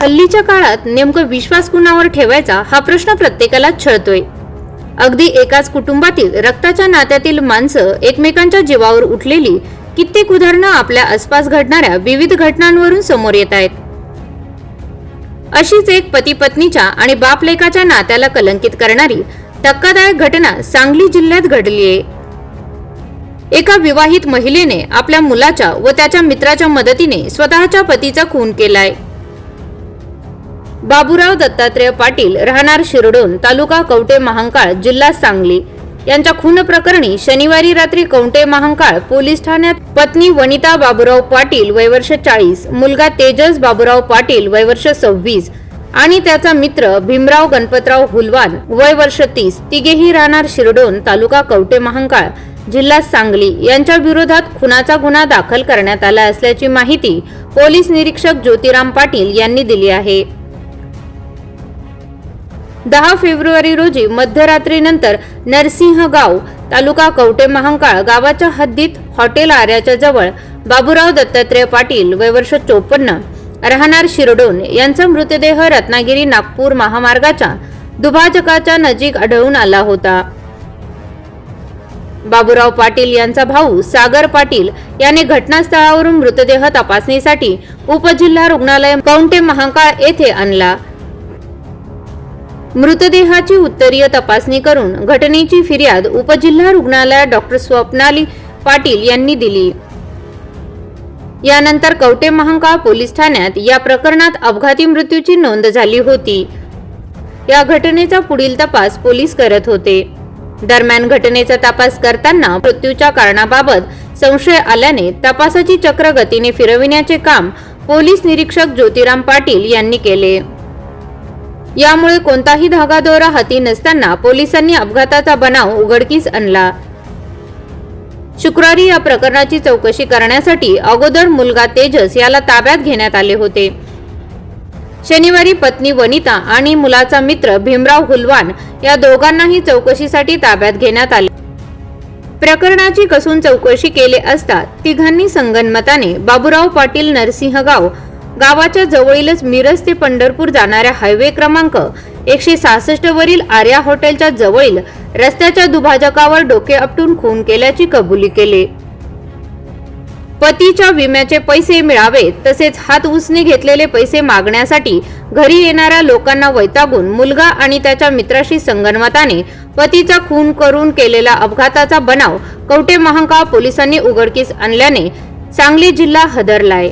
हल्लीच्या काळात नेमकं विश्वास कुणावर ठेवायचा हा प्रश्न प्रत्येकाला छळतोय. अगदी एकाच कुटुंबातील रक्ताच्या नात्यातील माणसं एकमेकांच्या जीवावर उठलेली कित्येक उदाहरणं आपल्या आसपास घडणाऱ्या विविध घटनांवरून समोर येत आहेत. अशीच एक पती पत्नीच्या आणि बाप लेखाच्या नात्याला कलंकित करणारी धक्कादायक घटना सांगली जिल्ह्यात घडली आहे. एका विवाहित महिलेने आपल्या मुलाच्या व त्याच्या मित्राच्या मदतीने स्वतःच्या पतीचा खून केलाय. बाबूराव दत्तात्रय पाटील राहणार शिरडोन तालुका कवटे महांकाळ जिल्हा सांगली. यांच्या खून प्रकरणी शनिवारी रात्री कवटे महांकाळ पोलीस ठाण्यात पत्नी वनिता बाबूराव पाटील वयवर्ष चाळीस मुलगा तेजस बाबूराव पाटील वयवर्ष सव्वीस आणि त्याचा मित्र भीमराव गणपतराव हुलवान वय वर्ष तीस. तिघेही राहणार शिरडोन तालुका कवटे महांकाळ जिल्हा सांगली. यांच्या विरोधात खुनाचा गुन्हा दाखल करण्यात आला असल्याची माहिती पोलीस निरीक्षक ज्योतिराम पाटील यांनी दिली आहे. दहा फेब्रुवारी रोजी मध्यरात्रीनंतर नरसिंहगाव तालुका कवटे महांकाळ गावाच्या हद्दीत हॉटेल आर्याच्या जवळ बाबूराव दत्तात्रय पाटील वयवर्ष चोपन्न राहणार शिरडोन यांचा मृतदेह रत्नागिरी नागपूर महामार्गाच्या दुभाजकाच्या नजीक आढळून आला होता. बाबूराव पाटील यांचा भाऊ सागर पाटील याने घटनास्थळावरून मृतदेह तपासणीसाठी उपजिल्हा रुग्णालय कौंटे महाकाळ येथे आणला. मृतदेहाची उत्तरीय तपासणी करून घटनेची फिर्याद उपजिल्हा रुग्णालयात डॉक्टर स्वप्नाली पाटील यांनी दिली. यानंतर कवटे महांकाळ पोलीस ठाण्यात या प्रकरणात अपघाती मृत्यूची नोंद झाली होती. या घटनेचा पुढील तपास पोलीस करत होते. दरम्यान घटनेचा तपास करताना मृत्यूच्या कारणाबाबत संशय आल्याने तपासाची चक्र गतीने फिरविण्याचे काम पोलीस निरीक्षक ज्योतिराम पाटील यांनी केले. यामुळे कोणताही धागादोरा हाती नसताना पोलिसांनी अपघाताचा बनाव उघडकीस आणला. शुक्रवारी या प्रकरणाची चौकशी करण्यासाठी अगोदर मुलगा तेजस याला ताब्यात घेण्यात आले होते. शनिवारी पत्नी वनिता आणि मुलाचा मित्र भीमराव हुलवान या दोघांनाही चौकशीसाठी ताब्यात घेण्यात आले. प्रकरणाची कसून चौकशी केले असता तिघांनी संगनमताने बाबूराव पाटील नरसिंहगाव गावाच्या जवळीलच मिरज ते पंढरपूर जाणाऱ्या हायवे क्रमांक एकशे सहासष्ट वरील आर्या हॉटेलच्या जवळील रस्त्याच्या दुभाजकावर डोके आपटून खून केल्याची कबुली केली. पतीच्या विम्याचे पैसे मिळावे तसेच हात उसने घेतलेले पैसे मागण्यासाठी घरी येणाऱ्या लोकांना वैतागून मुलगा आणि त्याच्या मित्राशी संगनमताने पतीचा खून करून केलेला अपघाताचा बनाव कवटे महांकाळ पोलिसांनी उघडकीस आणल्याने सांगली जिल्हा हदरलाय.